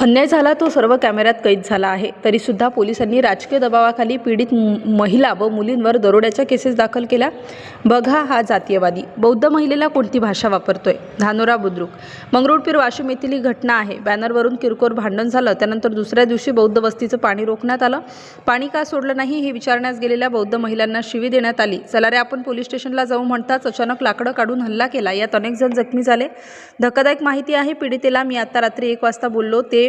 अन्याय झाला तो सर्व कॅमेऱ्यात कैद झाला आहे. तरीसुद्धा पोलिसांनी राजकीय दबावाखाली पीडित महिला व मुलींवर दरोड्याच्या केसेस दाखल केल्या. बघा हा जातीयवादी. बौद्ध महिलेला कोणती भाषा वापरतोय? धानोरा बुद्रुक. मंगरुळपीर वाशिम येथील ही घटना आहे. बॅनरवरून किरकोळ भांडण झालं. त्यानंतर दुसऱ्या दिवशी बौद्ध वस्तीचं पाणी रोखण्यात आलं. पाणी का सोडलं नाही हे विचारण्यास गेलेल्या बौद्ध महिलांना शिवी देण्यात आली. चला रे आपण पोलीस स्टेशनला जाऊ म्हणताच अचानक लाकडं काढून हल्ला केला. यात अनेक जण जखमी झाले. धक्कादायक माहिती आहे पीडितेला मी आता रात्री एक वाजता बोललो. ते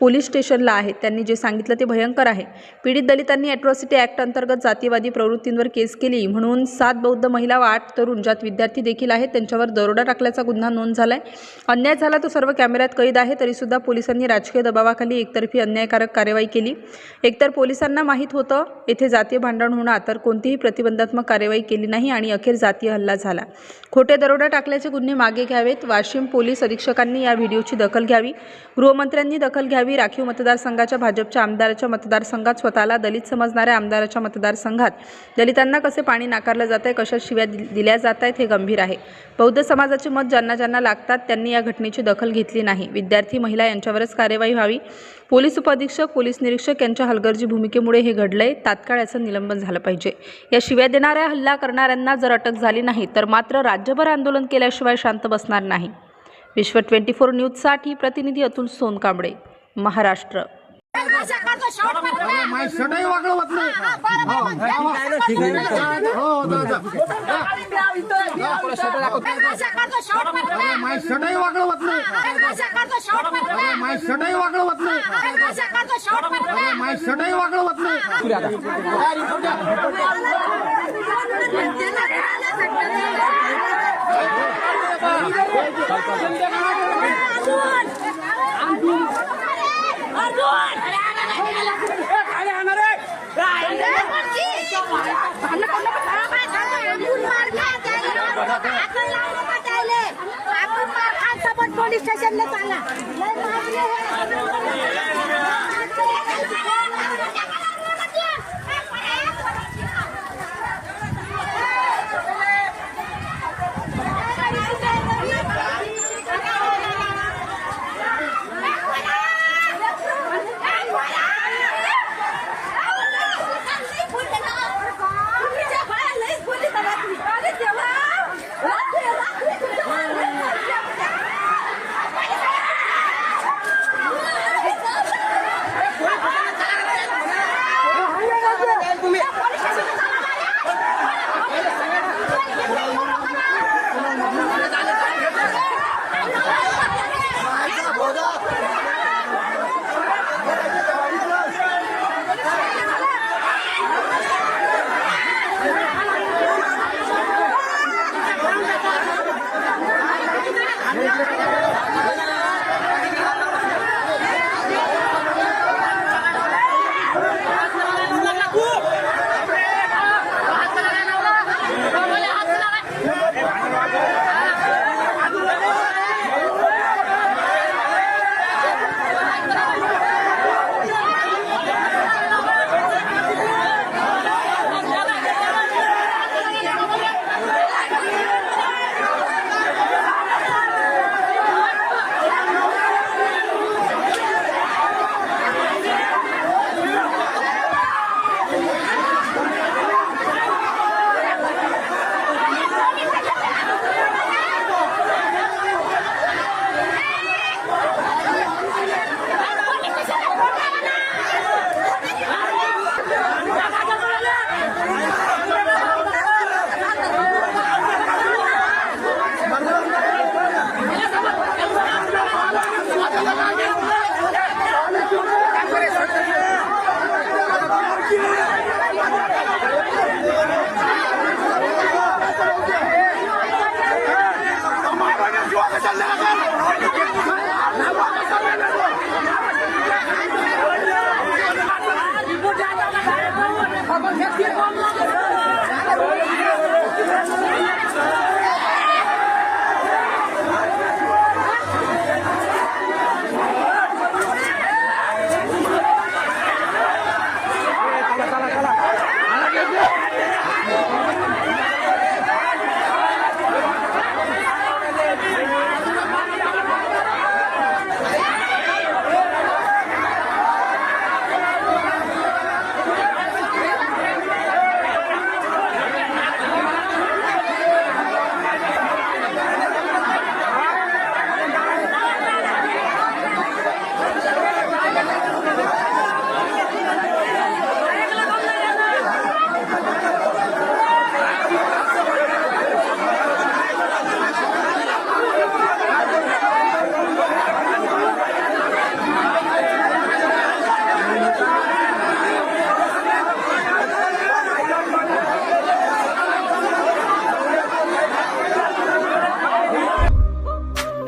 पोलीस स्टेशनला आहेत त्यांनी जे सांगितलं ते भयंकर आहे. पीडित दलितांनी ॲट्रॉसिटी ॲक्ट अंतर्गत जातीवादी प्रवृत्तींवर केस केली. म्हणून सात बौद्ध महिला व आठ तरुण ज्यात विद्यार्थी देखील आहेत त्यांच्यावर दरोडा टाकल्याचा गुन्हा नोंद झाला आहे अन्याय झाला तो सर्व कॅमेऱ्यात कैद आहे तरीसुद्धा पोलिसांनी राजकीय दबावाखाली एकतर्फी अन्यायकारक कार्यवाही केली. एकतर पोलिसांना माहीत होतं येथे जातीय भांडण होणार तर कोणतीही प्रतिबंधात्मक कार्यवाही केली नाही आणि अखेर जातीय हल्ला झाला. खोटे दरोडा टाकल्याचे गुन्हे मागे घ्यावेत. वाशिम पोलीस अधीक्षकांनी या व्हिडिओची दखल घ्यावी. गृहमंत्र्यांनी दखल घ्यावी. राखीव मतदारसंघाच्या भाजपच्या आमदाराच्या मतदारसंघात स्वतःला दलित समजणाऱ्या आमदाराच्या मतदारसंघात. दलितांना कसे पाणी नाकारलं जात आहे कशा शिव्या दि- दिल्या जात आहेत हे गंभीर आहे. बौद्ध समाजाचे मत ज्यांना ज्यांना लागतात त्यांनी या घटनेची दखल घेतली नाही. विद्यार्थी महिला यांच्यावरच कार्यवाही व्हावी. पोलीस उपाधीक्षक पोलीस निरीक्षक यांच्या हलगर्जी भूमिकेमुळे हे घडलंय तात्काळ याचं निलंबन झालं पाहिजे. या शिव्या देणाऱ्या हल्ला करणाऱ्यांना जर अटक झाली नाही तर मात्र राज्यभर आंदोलन केल्याशिवाय शांत बसणार नाही. विश्व ट्वेंटी फोर न्यूजसाठी प्रतिनिधी अतुल सोनकांबळे. महाराष्ट्र माय शटही वाकडं होत नाही हो दादा माय शटही वाकडं होत नाही माय शटही वाकडं होत नाही माय शटही वाकडं होत नाही पोलीस स्टेशनला चाला